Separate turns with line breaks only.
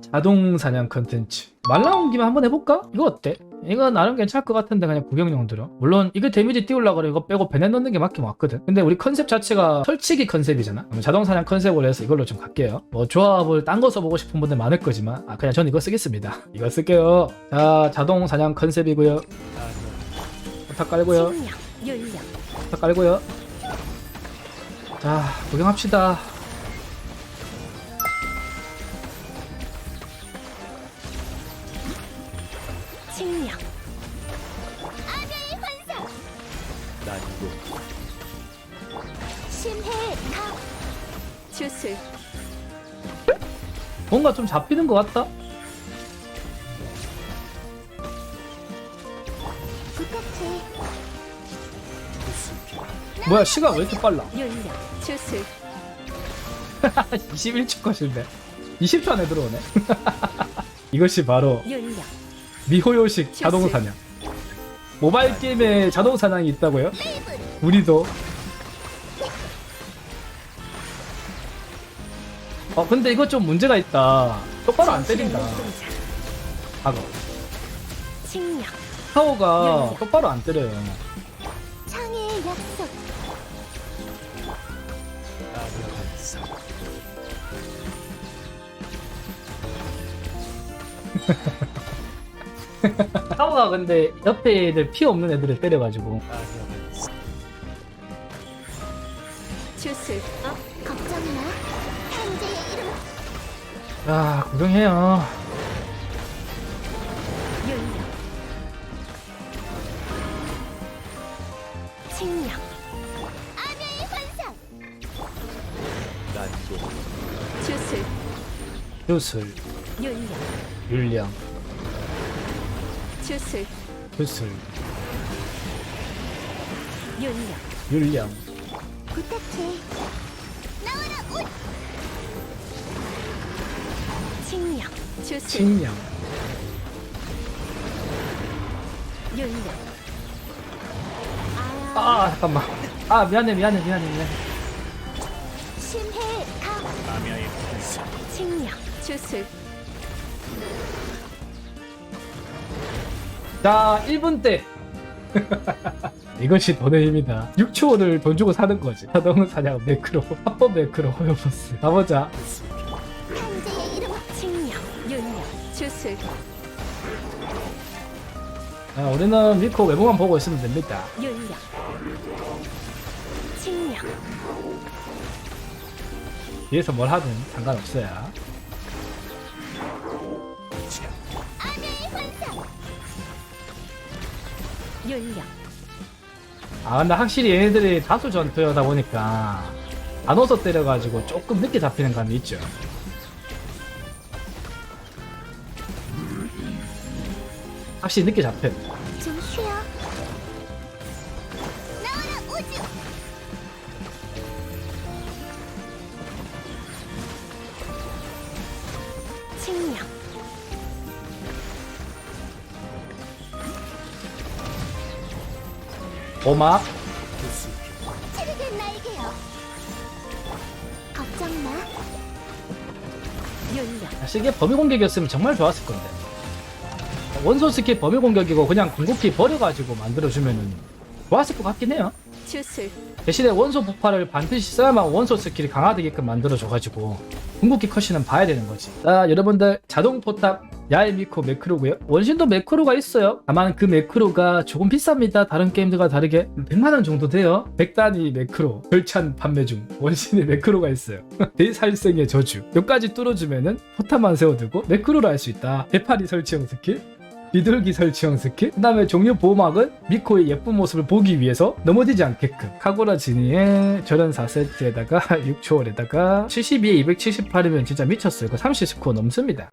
자동 사냥 컨텐츠. 말 나온 김에 한번 해볼까? 이거 어때? 이거 나름 괜찮을 것 같은데 그냥 구경용으로 물론 이거 데미지 띄우려고 그래. 이거 빼고 베넷 넣는 게 맞긴 맞거든. 근데 우리 컨셉 자체가 설치기 컨셉이잖아. 그럼 자동 사냥 컨셉으로 해서 이걸로 좀 갈게요. 뭐 조합을 딴 거 써보고 싶은 분들 많을 거지만 아 그냥 전 이거 쓰겠습니다. 이거 쓸게요. 자 자동 사냥 컨셉이고요. 부탁 깔고요. 부탁 깔고요. 자 구경합시다
식량,
난이도
심해, 가, 주술,
뭔가 좀 잡히는 것 같다.
부탁해,
뭐야 시간 왜 이렇게 빨라?
윤력, 주술,
21초 컷인데. 20초 안에 들어오네. 이것이 바로
윤력,
미호요식 자동 사냥. 모바일 게임에 자동 사냥이 있다고요? 우리도. 어 근데 이거 좀 문제가 있다. 똑바로 안 때린다.
식량,
타워가 똑바로 안 때려요 타워가 근데 옆에 애들 피 없는 애들을 때려가지고.
아녀한사
주술, 어? 걱정 마, 탄재의 이름,
아 구경해요.
윤력, 식량, 아녀의 환상,
난이도
주술,
주술.
윤력,
율량
주술,
주술
윤력,
율량
부탁해. 나와라 옷. 식량, 주술,
식량
윤력. 아,
아 잠깐만. 아 미안해 미안해 미안해 미안해.
심해
환사
식량, 주술,
자 1분 때. 이것이 돈의 힘이다. 6초를 돈 주고 사는 거지. 자동 사냥. 매크로. 합법 매크로. 호요보스. 가보자.
이름. 주술,
아, 우리는 미코 외모만 보고 있으면 됩니다. 뒤에서 뭘 하든 상관없어요
윤력.
아 근데 확실히 얘네들이 다수 전투여다 보니까 안 오서 때려가지고 조금 늦게 잡히는 감이 있죠 확실히 늦게 잡혀 오막
부수기
찌르게 날개요. 걱정 마. 윤력,
사실 이게 범위 공격이었으면 정말 좋았을 건데 원소 스킬 범위 공격이고 그냥 궁극기 버려가지고 만들어주면은 좋았을 것 같긴 해요
주술,
대신에 원소 부파를 반드시 써야만 원소 스킬이 강화되게끔 만들어줘가지고 궁극기 컷신은 봐야 되는 거지. 자 여러분들 자동 포탑 야이미코 매크로고요. 원신도 매크로가 있어요. 다만 그 매크로가 조금 비쌉니다. 다른 게임들과 다르게 100만원 정도 돼요. 100단위 매크로 절찬 판매 중 원신의 매크로가 있어요. 대살생의 저주. 여기까지 뚫어주면은 포탑만 세워두고 매크로를 할 수 있다. 대파리 설치형 스킬 비둘기 설치형 스킬? 그 다음에 종료 보호막은 미코의 예쁜 모습을 보기 위해서 넘어지지 않게끔 카고라 지니의 저런 4세트에다가 6초월에다가 72에 278이면 진짜 미쳤어요. 그 30스코어 넘습니다